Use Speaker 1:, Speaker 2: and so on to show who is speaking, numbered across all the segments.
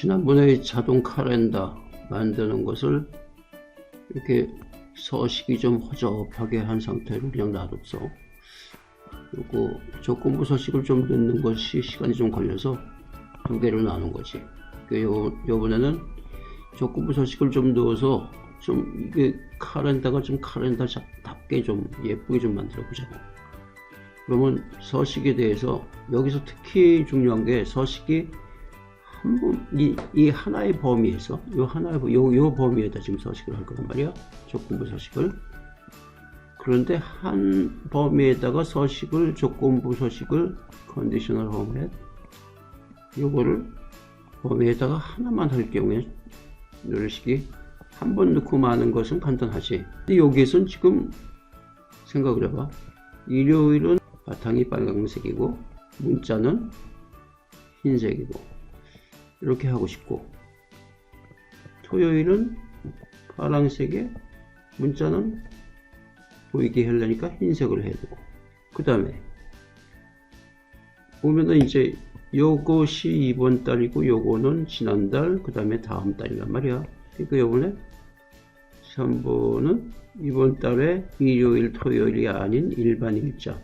Speaker 1: 지난번에 자동 카렌더 만드는 것을 이렇게 서식이 좀 허접하게 한 상태로 그냥 놔뒀어. 그리고 조건부 서식을 좀 넣는 것이 시간이 좀 걸려서 두 개로 나눈 거지. 그 요, 요번에는 조건부 서식을 좀 넣어서 좀 이게 카렌다가 좀 카렌다답게 좀 예쁘게 좀 만들어 보자고. 그러면 서식에 대해서 여기서 특히 중요한 게 서식이 이, 이 하나의 범위에서 요 하나의 범- 요, 요 범위에다 지금 서식을 할 거란 말이야. 조건부 서식을. 그런데 한 범위에다가 서식을 조건부 서식을 컨디셔널 포맷 요거를 범위에다가 하나만 할 경우에 누르시기 한번 넣고 마는 것은 간단하지. 근데 여기에선 지금 생각을 해봐. 일요일은 바탕이 빨간색이고 문자는 흰색이고 이렇게 하고 싶고 토요일은 파란색에 문자는 보이게 하려니까 흰색을 해야 되고 그 다음에 보면은 이제 요것이 이번 달이고 요거는 지난달 그 다음에 다음 달이란 말이야. 그러니까 요번에 3번은 이번 달에 일요일 토요일이 아닌 일반 일자.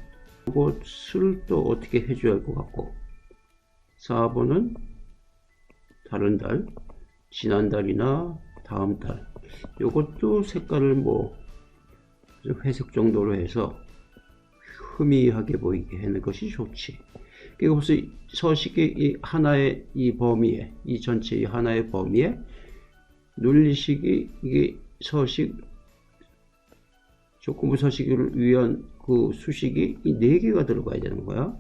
Speaker 1: 이것을 또 어떻게 해줘야 할 것 같고 4번은 다른 달, 지난달이나 다음 달. 요것도 색깔을 뭐 회색 정도로 해서 흐미하게 보이게 하는 것이 좋지. 그리고 벌써 이 서식의 이 하나의 이 범위에, 이 전체 이 하나의 범위에 논리식이 이게 서식 조건부 서식을 위한 그 수식이 이 네 개가 들어가야 되는 거야.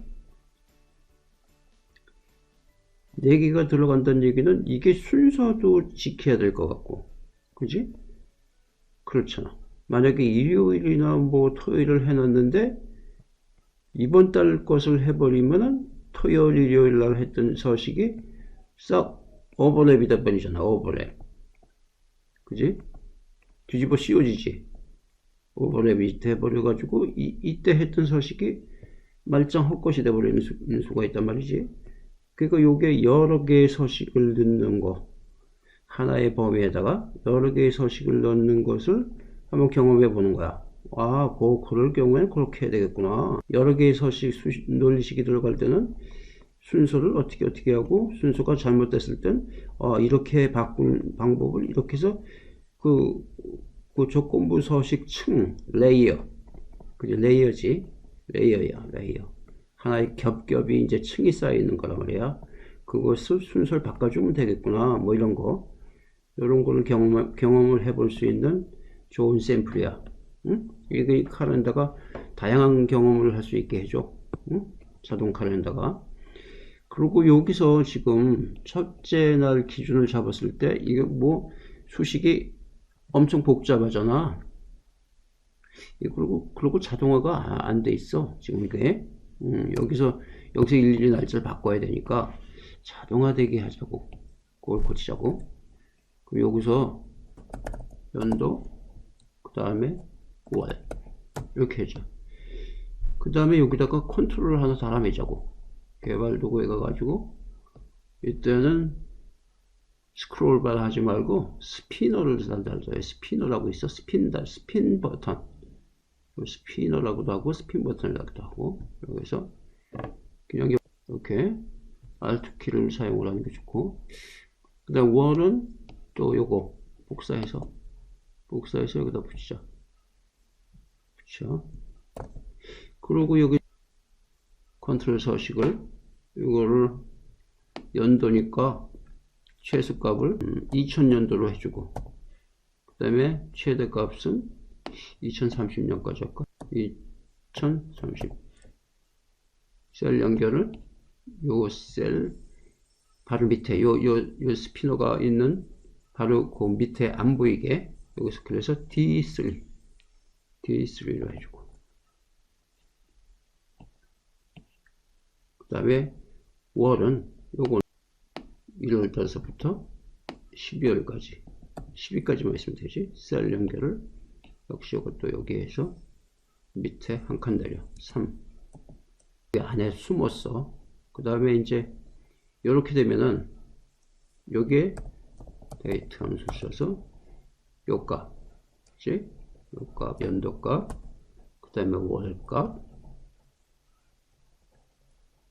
Speaker 1: 네 개가 들어간다는 얘기는 이게 순서도 지켜야 될 것 같고, 그지? 그렇잖아. 만약에 일요일이나 뭐 토요일을 해놨는데, 이번 달 것을 해버리면은 토요일, 일요일 날 했던 서식이 싹 오버랩이 돼버리잖아, 오버랩. 그지? 뒤집어 씌워지지. 오버랩이 돼버려가지고, 이, 이때 했던 서식이 말짱 헛것이 돼버리는 수, 수가 있단 말이지. 그러니까 요게 여러 개의 서식을 넣는 거. 하나의 범위에다가 여러 개의 서식을 넣는 것을 한번 경험해 보는 거야. 아, 그, 그럴 경우에는 그렇게 해야 되겠구나. 여러 개의 서식 수, 논리식이 들어갈 때는 순서를 어떻게 어떻게 하고 순서가 잘못됐을 땐 아, 이렇게 바꾼 방법을 이렇게 해서 그, 그 조건부 서식 층 레이어. 그지 레이어지. 레이어야 레이어 하나의 겹겹이 이제 층이 쌓여 있는 거란 말이야. 그것을 순서를 바꿔주면 되겠구나. 뭐 이런 거. 이런 거를 경험, 경험을 해볼 수 있는 좋은 샘플이야. 응? 이게 카렌다가 다양한 경험을 할 수 있게 해줘. 응? 자동 카렌다가. 그리고 여기서 지금 첫째 날 기준을 잡았을 때 이게 뭐 수식이 엄청 복잡하잖아. 예, 그리고, 그리고 자동화가 안 돼 있어. 지금 이게. 음, 여기서, 여기서 일일이 날짜를 바꿔야 되니까 자동화되게 하자고. 그걸 고치자고. 그리고 여기서 연도, 그 다음에 월. 이렇게 하자. 그 다음에 여기다가 컨트롤을 하나 달아매자고. 개발 도구에 가가지고, 이때는 스크롤 바 하지 말고 스피너를 달달줘요. 스피너라고 있어. 달, 스핀 버튼. 스피너라고도 하고 스핀 버튼이라고도 하고 여기서 그냥 이렇게 Alt 키를 사용을 하는 게 좋고 그 다음 월은 또 요거 복사해서 복사해서 여기다 붙이자. 붙여. 그리고 여기 컨트롤 서식을 이거를 연도니까 최소값을 2000년도로 해주고 그 다음에 최대값은 2030년까지 할까? 2030. 셀 연결을 요 셀 바로 밑에 요, 요, 요 스피너가 있는 바로 그 밑에 안 보이게 여기서 그래서 D3 D3로 해주고 그 다음에 월은 요건 1월 달서부터 12월까지 10일까지만 있으면 되지 셀 연결을 역시 이것도 여기에서 밑에 한 칸 내려. 3 여기 안에 숨었어. 그 다음에 이제 이렇게 되면은 여기에 데이트 함수 써서 요 값, 그치? 요 값, 연도값, 그 다음에 월값,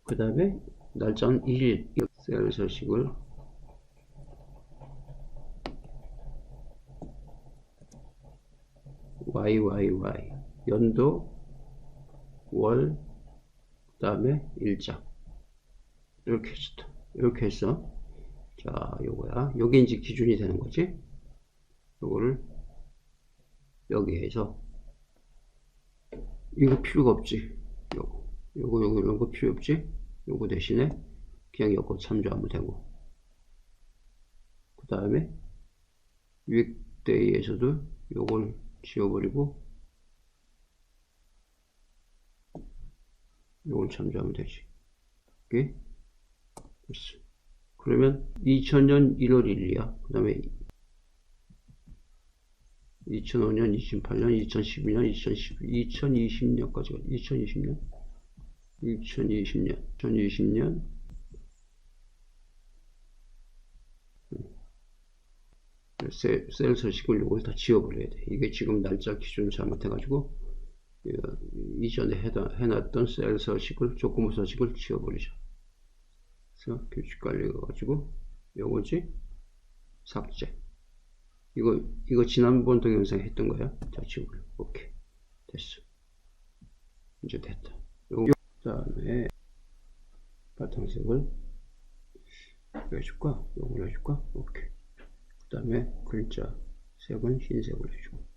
Speaker 1: 그 다음에 날짜는 1일, 셀 서식을 YYY, 연도, 월, 그 다음에 일자. 이렇게 했다. 이렇게 했어. 자, 요거야. 요게 이제 기준이 되는 거지. 요거를 여기에서 이거 필요가 없지. 요거, 요거, 요거 이런 거 필요 없지. 요거 대신에 그냥 요거 참조하면 되고. 그 다음에 윅데이에서도 요걸 지워버리고 요걸 참조하면 되지. 오케이? 됐어. 그러면 2000년 1월 1일이야. 그 다음에 2005년, 2008년, 2012년, 2010, 2020년까지, 2020년, 2020년, 2020년, 셀, 셀 서식을 이걸 다 지워버려야 돼. 이게 지금 날짜 기준 잘못해가지고, 이거 이전에 해놨던 셀 서식을, 조건부 서식을 지워버리자. 그래서 규칙 관리가 가지고, 요거지? 삭제. 이거, 이거 지난번 동영상에 했던 거야. 자, 지워버려. 오케이. 됐어. 이제 됐다. 요, 그 다음에, 바탕색을 해줄까? 요걸 해줄까? 오케이. 그 다음에 글자 색은 흰색으로 해주고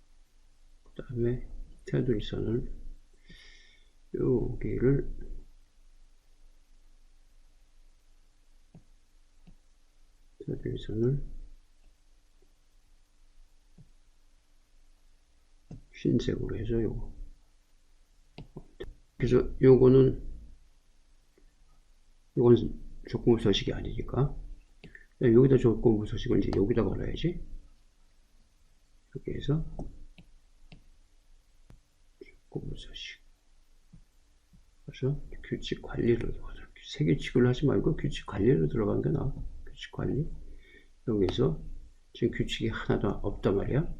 Speaker 1: 그 다음에 테두리 선을 여기를 테두리 선을 흰색으로 해서 요거. 그래서 요거는 요건 조건부 서식이 아니니까 여기다 조건부 서식을 이제 여기다 걸어야지. 이렇게 해서 조건부 서식. 그래서 규칙 관리로 들어가자. 세 규칙을 하지 말고 규칙 관리로 들어가는 게 나아. 규칙 관리. 여기서 지금 규칙이 하나도 없단 말이야.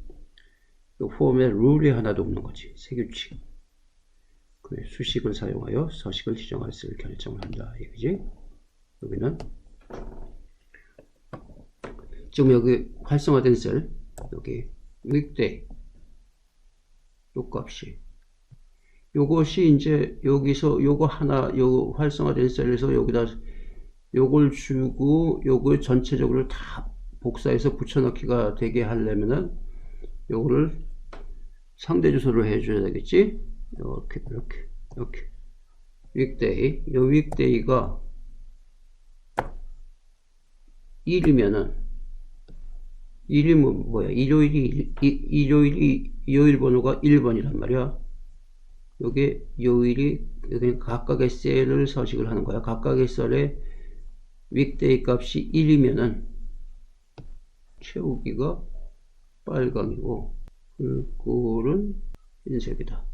Speaker 1: 이 폼에 룰이 하나도 없는 거지. 세 규칙. 그 수식을 사용하여 서식을 지정할 수 결정을 한다. 이거지? 여기는 지금 여기 활성화된 셀 여기 weekday 요 값이. 요것이 이제 여기서 요거 하나 요 활성화된 셀에서 여기다 요걸 주고 요걸 전체적으로 다 복사해서 붙여넣기가 되게 하려면은 요거를 상대 주소를 해줘야 되겠지? 이렇게 이렇게 이렇게. weekday 요 weekday가 1이면은 일이면 뭐야? 일요일이, 일, 일요일이, 요일 번호가 1번이란 말이야. 여기 요일이, 여기 각각의 셀을 서식을 하는 거야. 각각의 셀에 윅데이 값이 1이면은 채우기가 빨강이고, 글꼴은 흰색이다.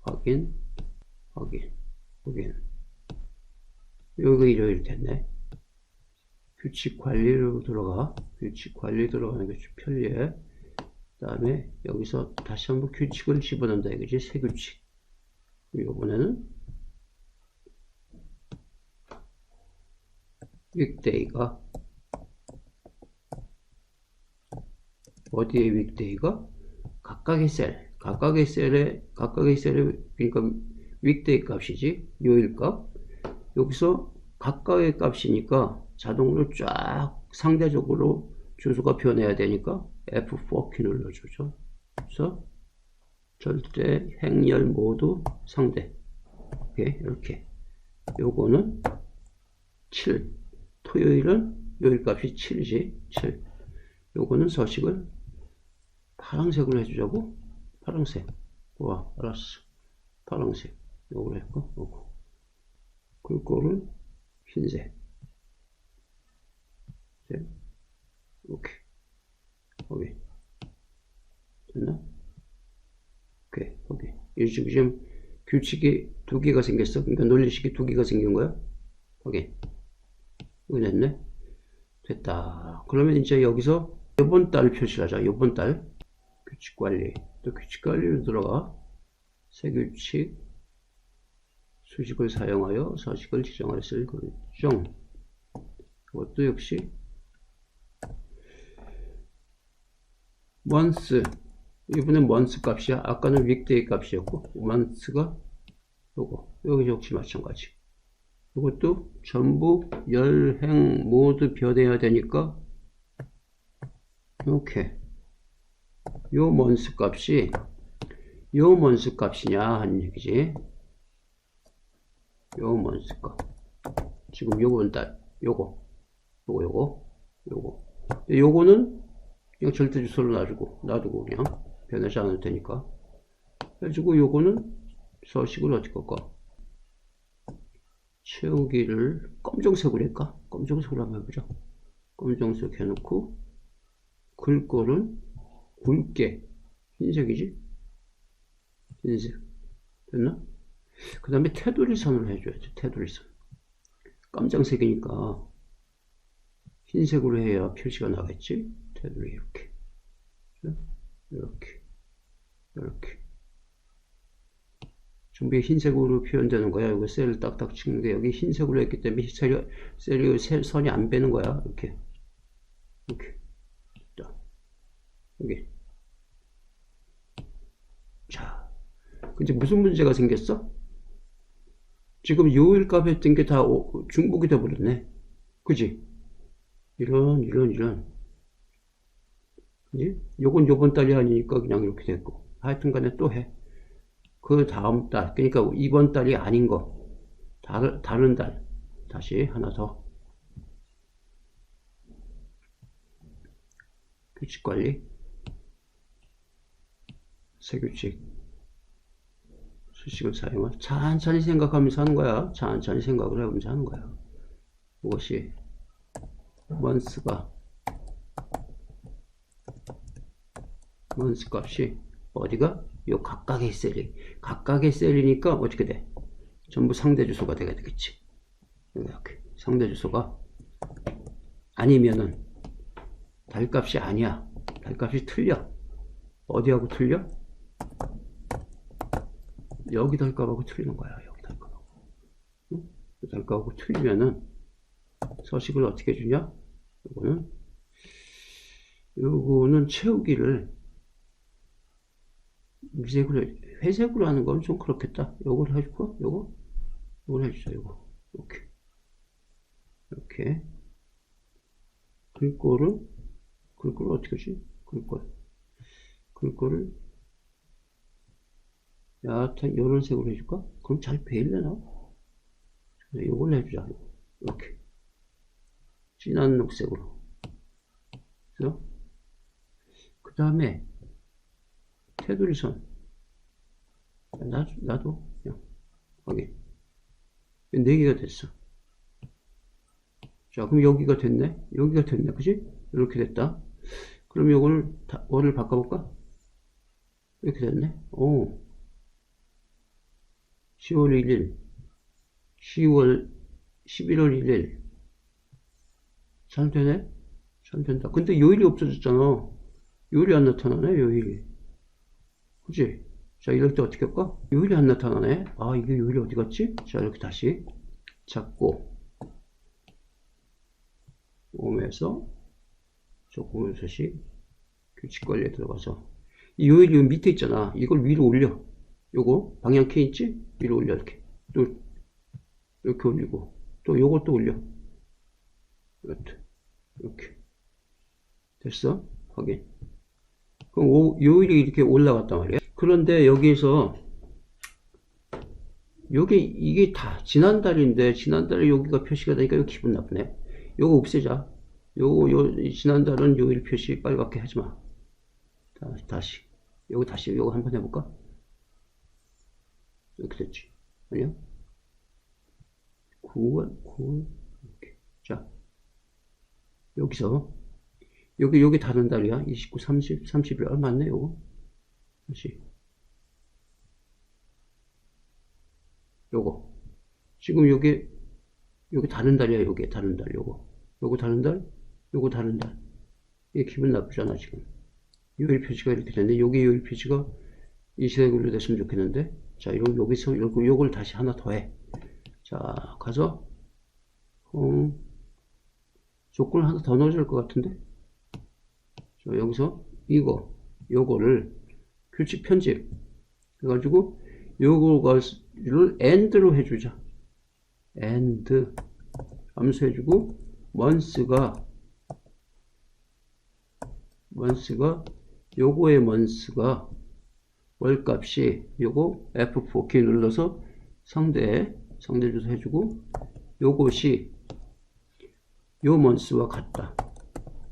Speaker 1: 확인, 확인, 확인. 여기가 일요일 됐네. 규칙 관리로 들어가. 규칙 관리 들어가는 게좀 편리해. 그 다음에 여기서 다시 한번 규칙을 집어넣는다 이거지 새 규칙. 이번에는 윅데이가 어디에 윅데이가? 각각의 셀. 각각의 셀에 각각의 셀에 그러니까 윅데이 값이지 요일 값. 여기서 각각의 값이니까 자동으로 쫙 상대적으로 주소가 변해야 되니까 F4키 눌러주죠. 그래서 절대 행렬 모두 상대. 오케이, 이렇게. 요거는 7. 토요일은 요일 값이 7이지. 7. 요거는 서식을 파란색으로 해주자고. 파란색. 와, 알았어. 파란색. 요걸 했고, 요거. 글꼴은 흰색. 네. 오케이. 오케이. 됐나? 오케이. 오케이. 이 지금, 규칙이 두 개가 생겼어. 그러니까 논리식이 두 개가 생긴 거야. 오케이. 이거 됐네. 됐다. 그러면 이제 여기서 이번 달 표시하자. 이번 달 규칙 관리. 또 규칙 관리로 들어가 세규칙 수식을 사용하여 서식을 있을 결정. 이것도 역시 month 이번엔 month 값이야. 아까는 weekday 값이었고 month가 요거 여기 역시 마찬가지. 이것도 전부 열행 모두 변해야 되니까 이렇게 요 month 값이 요 month 값이냐 하는 얘기지. 요 month 값. 지금 요번 달 요거 요거 요거 요거 요거는 그냥 절대 주소로 놔두고 놔두고 그냥 변하지 않을 테니까. 해주고 요거는 서식을 어떻게 할까 채우기를 검정색으로 할까? 검정색으로 한번 해보자 검정색 해놓고 글꼴은 굵게. 흰색이지? 흰색. 됐나? 그 다음에 테두리 선을 해줘야지 테두리 선. 깜장색이니까 흰색으로 해야 표시가 나겠지 테두리 이렇게. 이렇게. 이렇게. 전부 흰색으로 표현되는 거야. 이거 셀을 딱딱 치는데 여기 흰색으로 했기 때문에 셀이, 셀이 셀, 선이 안 빼는 거야. 이렇게. 이렇게. 자. 여기. 자. 근데 무슨 문제가 생겼어? 지금 요일 값 했던 게 다 중복이 돼 버렸네. 그지? 이런 이런 이런 그지? 요건 요번 달이 아니니까 그냥 이렇게 됐고. 하여튼 간에 또 해. 그 다음 달 그러니까 이번 달이 아닌 거. 다른, 다른 달. 다시 하나 더. 규칙 관리. 세규칙. 수식을 사용한 천천히 생각하면서 하는 거야. 천천히 생각을 해보면서 하는 거야. 이것이? 먼스가 먼스 값이 어디가? 요 각각의 셀이 각각의 셀이니까 어떻게 돼? 전부 상대 주소가 되게 되겠지 이렇게 상대 주소가 아니면은 달값이 아니야 달값이 틀려 어디하고 틀려? 여기 달값하고 틀리는 거야 여기 달값하고 응? 달값하고 틀리면은 서식을 어떻게 주냐? 요거는 요거는 채우기를 미색으로 회색으로 하는 건 좀 그렇겠다. 요걸 해줄까? 요거? 요걸 해주자. 요거 이렇게 이렇게 글꼴을 글꼴을 어떻게 하지? 글꼴 글꼴을 얕은 요런 색으로 해줄까? 그럼 잘 베일려나? 요걸 해주자. 이렇게 진한 녹색으로. 그 다음에 테두리 선. 나, 나도 그냥 확인. 4개가 됐어. 자, 그럼 여기가 됐네? 여기가 됐네. 그지? 이렇게 됐다. 그럼 요거를 다, 원을 바꿔볼까? 이렇게 됐네. 오. 10월 1일, 10월, 11월 1일. 잘 되네? 잘 된다. 근데 요일이 없어졌잖아. 요일이 안 나타나네, 요일이. 그지? 자, 이럴 때 어떻게 할까? 요일이 안 나타나네. 아, 이게 요일이 어디 갔지? 자, 이렇게 다시 잡고, 옴에서, 조금 서식, 규칙 관리에 들어가서, 이 요일이 밑에 있잖아. 이걸 위로 올려. 요거, 방향 K 있지? 위로 올려, 이렇게. 또, 이렇게 올리고, 또 요것도 올려. 이렇게. 이렇게. 됐어? 확인. 그럼 오, 요일이 이렇게 올라갔단 말이야. 그런데 여기서 여기 이게 다 지난달인데 지난달에 여기가 표시가 되니까 이거 기분 나쁘네. 요거 없애자. 요거 요 지난달은 요일 표시 빨갛게 하지 마. 다시 다시 요거 다시 요거 한번 해볼까? 이렇게 됐지. 아니야? 9월 9월 이렇게. 자 여기서 여기 여기 다른 달이야. 29, 30, 31 맞네 요거. 다시 요거 지금 여기 여기 다른 달이야. 여기 다른 달 요거 요거 다른 달 요거 다른다. 이게 기분 나쁘잖아, 지금. 요일 표시가 이렇게 됐는데, 여기 요일 표시가 이 색으로 됐으면 좋겠는데, 자, 요, 여기서 요거, 요걸 다시 하나 더 해. 자, 가서, 어, 조건을 하나 더 넣어줄 것 같은데? 자, 여기서 이거, 요거를 규칙 편집 해가지고 요거를 and로 해주자. and 함수 해주고 months가 months가 요거의 months가 월값이 요거 F4 키 눌러서 상대 상대 주소 해주고 요것이 요 months와 같다.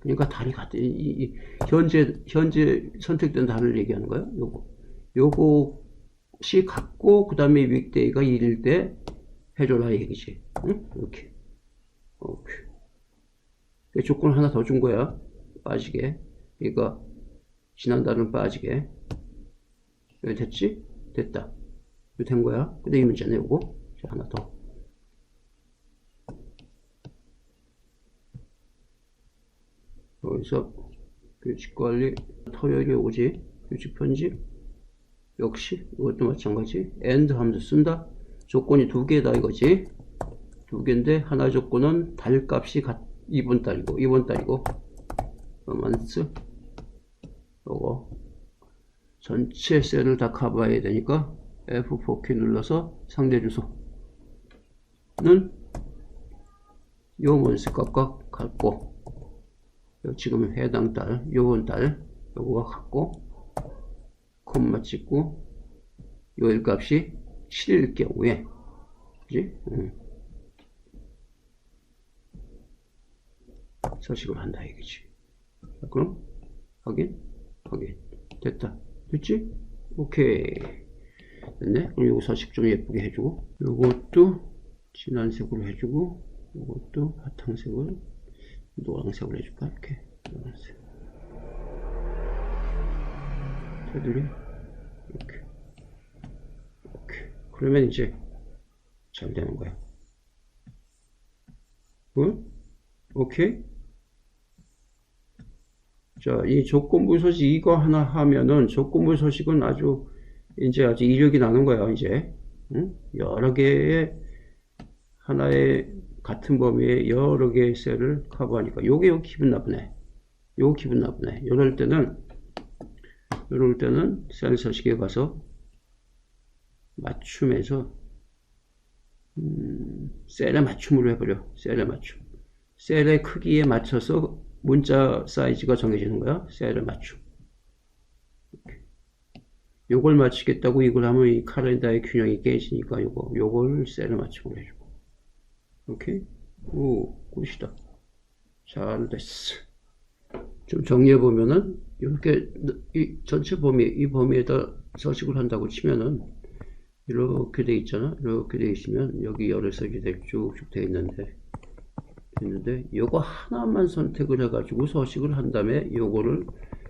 Speaker 1: 그러니까 달이 같다. 이, 이- 이 현재 현재 선택된 달을 얘기하는 거예요. 요거 요것이 같고 그 다음에 윅데이가 1일 때 해줘라 얘기지. 응? 이렇게. 오케이. 그 조건 하나 더 준 거야. 빠지게. 그러니까 지난달은 빠지게. 여기 됐지? 됐다. 된 거야. 근데 이 문제네 요거. 자, 하나 더. 여기서 규칙 관리 토요일에 오지. 규칙 편집. 역시 이것도 마찬가지. and 함수 쓴다. 조건이 두 개다 이거지. 두 개인데 하나 조건은 달값이 같 이번 달이고 이번 달이고 로만스 요거 전체 셀을 다 커버해야 되니까 F4키 눌러서 상대 주소는 요 원스 값과 같고 요 지금 해당 달 요번 달 요거가 같고 콤마 찍고 요일 값이 7일 경우에 그지? 응. 서식을 한다 이거지. 자, 그럼 확인, 확인, 됐다. 됐지? 오케이. 됐네. 그럼 요거 서식 좀 예쁘게 해주고, 요것도 진한색으로 해주고, 요것도 바탕색을 노란색으로 해줄까? 이렇게 노란색. 테두리 이렇게. 오케이. 그러면 이제 잘 되는 거야. 응? 오케이? 자, 이 조건부 소식 이거 하나 하면은 조건부 소식은 아주 이제 아주 이력이 나는 거야, 이제. 응? 여러 개의 하나의 같은 범위의 여러 개의 셀을 커버하니까 요게 요 기분 나쁘네. 요 기분 나쁘네. 이럴 때는 이럴 때는 셀 서식에 가서 맞춤에서 음, 셀의 맞춤으로 해버려. 셀의 맞춤. 셀의 크기에 맞춰서 문자 사이즈가 정해지는 거야. 셀의 맞춤. 요걸 맞추겠다고 이걸 하면 이 카렌다의 균형이 깨지니까 요거, 요걸 셀의 맞춤으로 해주고. 오케이? 오, 굿이다. 잘 됐어. 좀 정리해보면은, 이렇게, 이 전체 범위, 이 범위에다 서식을 한다고 치면은, 이렇게 돼 있잖아. 이렇게 돼 있으면, 여기 여러 색이 쭉쭉 돼 있는데, 있는데 요거 하나만 선택을 해가지고 서식을 한 다음에 요거를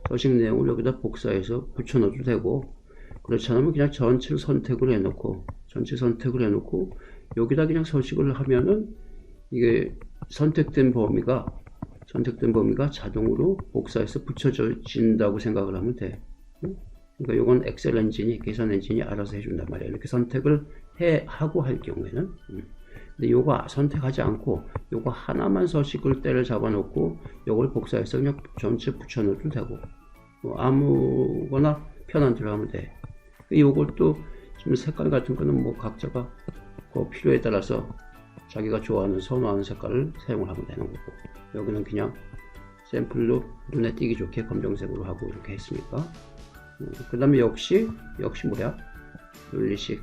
Speaker 1: 서식 내용을 여기다 복사해서 붙여 넣어도 되고 그렇지 않으면 그냥 전체를 선택을 해놓고 전체 선택을 해놓고 여기다 그냥 서식을 하면은 이게 선택된 범위가 선택된 범위가 자동으로 복사해서 붙여진다고 생각을 하면 돼. 응? 그러니까 요건 엑셀 엔진이 계산 엔진이 알아서 해준단 말이야. 이렇게 선택을 해 하고 할 경우에는. 응. 근데 요거 선택하지 않고 요거 하나만 서식을 때를 잡아놓고 요걸 복사해서 그냥 전체 붙여넣어도 되고 뭐 아무거나 편한 대로 하면 돼. 요것도 지금 색깔 같은 거는 뭐 각자가 그 필요에 따라서 자기가 좋아하는 선호하는 색깔을 사용을 하면 되는 거고 여기는 그냥 샘플로 눈에 띄기 좋게 검정색으로 하고 이렇게 했으니까 그 다음에 역시 역시 뭐야 논리식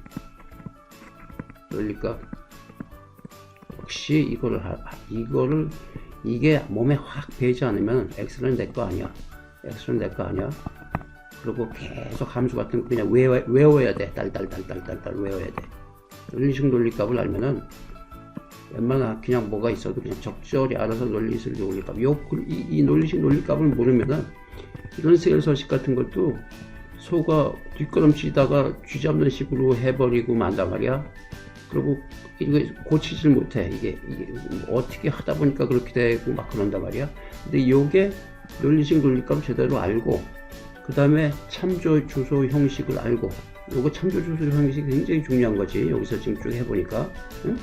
Speaker 1: 논리값 역시 이거를 하, 이거를 이게 몸에 확 배지 않으면 엑스는 내 거 아니야. 엑스는 내 거 아니야. 그리고 계속 함수 같은 거 그냥 외워, 외워야 돼. 딸딸딸딸딸딸 외워야 돼. 논리식 논리값을 알면은 웬만한 그냥 뭐가 있어도 그냥 적절히 알아서 논리식 논리값. 요, 이, 이 논리식 논리값을 모르면은 이런 셀 서식 같은 것도 소가 뒷걸음치다가 쥐 잡는 식으로 해버리고 만단 말이야. 그리고 이게 고치질 못해. 이게, 이게 어떻게 하다 보니까 그렇게 되고 막 그런단 말이야. 근데 이게 논리식 논리값을 제대로 알고 그 다음에 참조 주소 형식을 알고 요거 참조 주소 형식이 굉장히 중요한 거지. 여기서 지금 쭉 해보니까 응?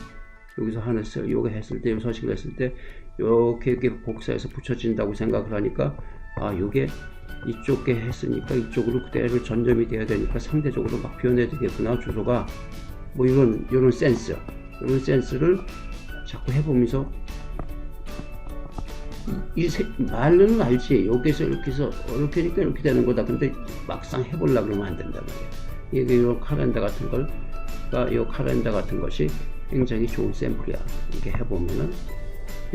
Speaker 1: 여기서 하나 써 요거 했을 때, 요 서식을 했을 때 이렇게 이렇게 복사해서 붙여진다고 생각을 하니까 아 요게 이쪽에 했으니까 이쪽으로 그대로 전점이 돼야 되니까 상대적으로 막 표현해야 되겠구나 주소가 뭐 이런 이런 센스 이런 센스를 자꾸 해보면서 이, 이 세, 말로는 알지 여기 서 이렇게 해서 이렇게 하니까 이렇게 되는 거다 근데 막상 해보려 그러면 안 된단 말이야 이게 이 카렌다 같은 걸, 그러니까 이 카렌다 같은 것이 굉장히 좋은 샘플이야. 이렇게 해보면은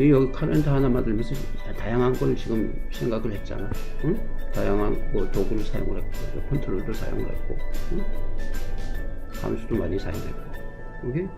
Speaker 1: 여기, 여기 카렌다 하나 만들면서 다양한 걸 지금 생각을 했잖아. 응? 다양한 뭐 도구를 사용을 했고, 컨트롤도 사용을 했고, 응? 함수도 많이 사용했고, 오케이?